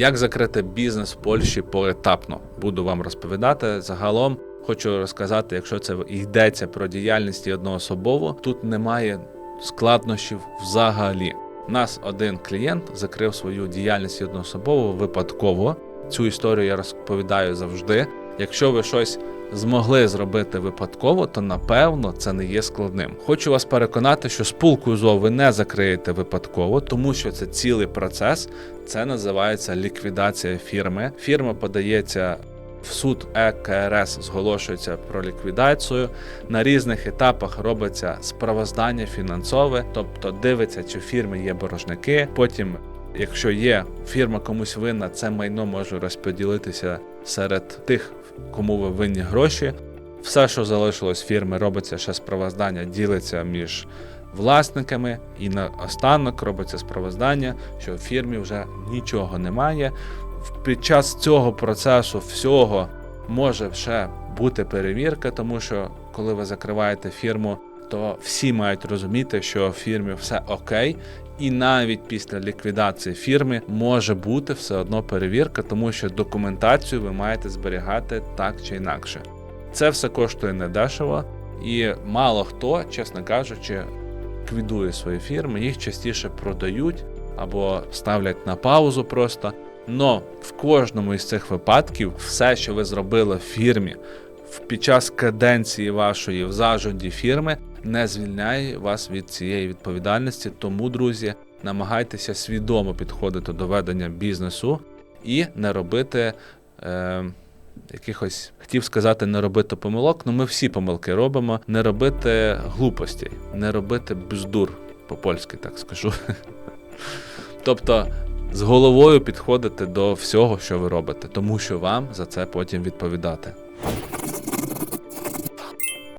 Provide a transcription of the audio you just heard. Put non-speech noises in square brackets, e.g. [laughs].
Як закрити бізнес в Польщі поетапно? Буду вам розповідати. Загалом хочу розказати, якщо це йдеться про діяльність одноособово, тут немає складнощів взагалі. Нас один клієнт закрив свою діяльність одноособово випадково. Цю історію я розповідаю завжди. Якщо ви щось змогли зробити випадково, то напевно це не є складним. Хочу вас переконати, що спулку ЗО ви не закриєте випадково, тому що це цілий процес. Це називається ліквідація фірми. Фірма подається в суд ЕКРС, зголошується про ліквідацію. На різних етапах робиться справоздання фінансове, тобто дивиться, чи в фірмі є боржники. Потім, якщо є фірма комусь винна, це майно може розподілитися серед тих, кому ви винні гроші. Все, що залишилось фірми, робиться ще справоздання, ділиться між власниками, і на останок робиться справоздання, що в фірмі вже нічого немає. Під час цього процесу всього може ще бути перевірка, тому що коли ви закриваєте фірму, то всі мають розуміти, що в фірмі все окей, і навіть після ліквідації фірми може бути все одно перевірка, тому що документацію ви маєте зберігати так чи інакше. Це все коштує недешево, і мало хто, чесно кажучи, ліквідує свої фірми, їх частіше продають або ставлять на паузу просто. Но в кожному із цих випадків все, що ви зробили в фірмі під час каденції вашої в зажоді фірми, не звільняє вас від цієї відповідальності. Тому, друзі, намагайтеся свідомо підходити до ведення бізнесу і не робити. Е- Якихось хотів сказати, не робити помилок, але ми всі помилки робимо. Не робити глупостей, не робити бздур, по-польськи так скажу. [laughs] Тобто з головою підходити до всього, що ви робите, тому що вам за це потім відповідати.